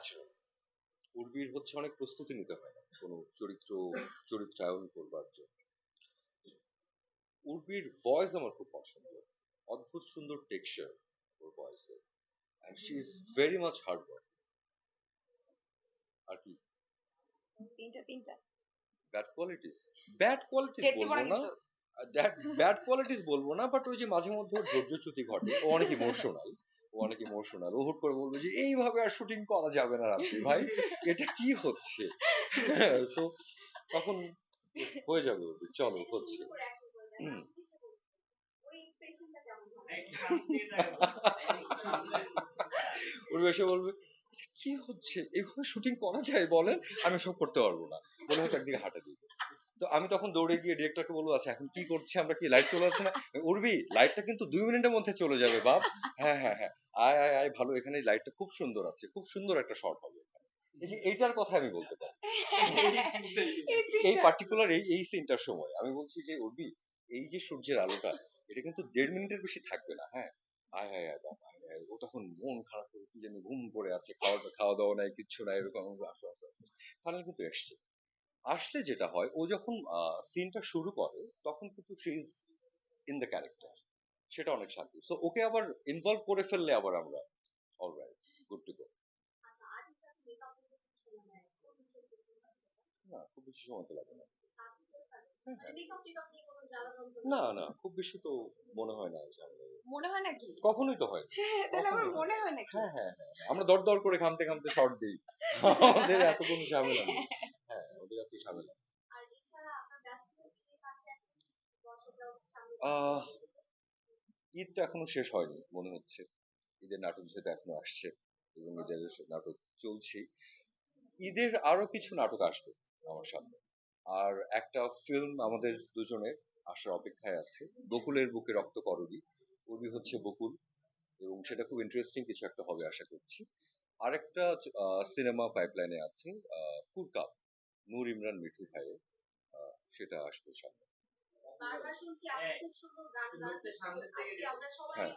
Natural. উর্বির হচ্ছে অনেক প্রস্তুতি নিতে হয় না কোনো চরিত্র চরিত্রায়ন করবার জন্য। উর্বির ভয়েস আমার খুব পছন্দ। অদ্ভুত সুন্দর টেক্সচার ওর ভয়েসে and she is very much hard work আর কি? তিনটা তিনটা। ব্যাড কোয়ালিটিস ব্যাড কোয়ালিটিস বলব না। ব্যাড কোয়ালিটিস বলব না বাট ওই যে মাঝে মধ্যে ধৈর্যচ্যুতি ঘটে ও অনেক ইমোশনাল ও অনেক ইমোশনাল ও হুট করে বলবে যে এইভাবে আর শুটিং করা যাবে না রাত্রি ভাই এটা কি হচ্ছে? তো তখন হয়ে যাবে চলো হচ্ছে। ওর এসে বলবে কি হচ্ছে? এভাবে শুটিং করা যায় বলেন আমি সব করতে পারব না। বলে হয়তো একদিকে হাঁটা দিবে। তো আমি তখন দৌড়ে গিয়ে ডিরেক্টরকে বলব আচ্ছা এখন কি করছি? আমরা কি লাইট চলে যাচ্ছে না? উর্বি লাইটটা কিন্তু দুই মিনিটের মধ্যে চলে যাবে বাপ। হ্যাঁ হ্যাঁ হ্যাঁ। আয় আয় আয় ভালো এখানে লাইটটা খুব সুন্দর আছে খুব সুন্দর একটা শট হবে। এই যে এইটার কথা আমি বলতে পারি এই পার্টিকুলার এই এই সিনটার সময় আমি বলছি যে উর্বি এই যে সূর্যের আলোটা এটা কিন্তু দেড় মিনিটের বেশি থাকবে না হ্যাঁ আয় আয় আয়। ও তখন মন খারাপ করে কি জানি ঘুম পড়ে আছে খাওয়া খাওয়া দাওয়া নাই কিচ্ছু নাই এরকম আসো আসো। ফাইনাল কিন্তু এসছে আসলে যেটা হয় ও যখন সিনটা শুরু করে তখন কিন্তু she is in the character সেটা অনেক শান্তি। সো ওকে আবার ইনভলভ করে ফেললে আবার আমরা অলরাইট গুড টু গো না খুব বেশি সময় তো লাগে না। হ্যাঁ, হ্যাঁ। না না খুব বেশি তো মনে হয় না মনে হয় নাকি? কখনোই তো হয়। তাহলে আমার মনে হয় নাকি? হ্যাঁ হ্যাঁ হ্যাঁ আমরা দর দর করে ঘামতে ঘামতে শর্ট দিই। আমাদের এত কোনো ঝামেলা নেই। হ্যাঁ ওদের এত ঝামেলা। আহ ঈদ তো এখনও শেষ হয়নি, মনে হচ্ছে। ঈদের নাটক যেহেতু এখনও আসছে এবং ঈদের নাটক চলছে, ঈদের আরও কিছু নাটক আসবে আমার সামনে। আর একটা ফিল্ম আমাদের দুজনের আসার অপেক্ষায় আছে, বকুলের বুকে রক্ত করবি উর্বি হচ্ছে বকুল এবং সেটা খুব ইন্টারেস্টিং কিছু একটা হবে আশা করছি। আরেকটা সিনেমা পাইপলাইনে আছে কুরকাপ নূর ইমরান মিঠু ভাইয়ের সেটা আসবে সামনে। বারবার শুনছি আপনি খুব সুন্দর গান গান আজকে আমরা সবাই হ্যাঁ।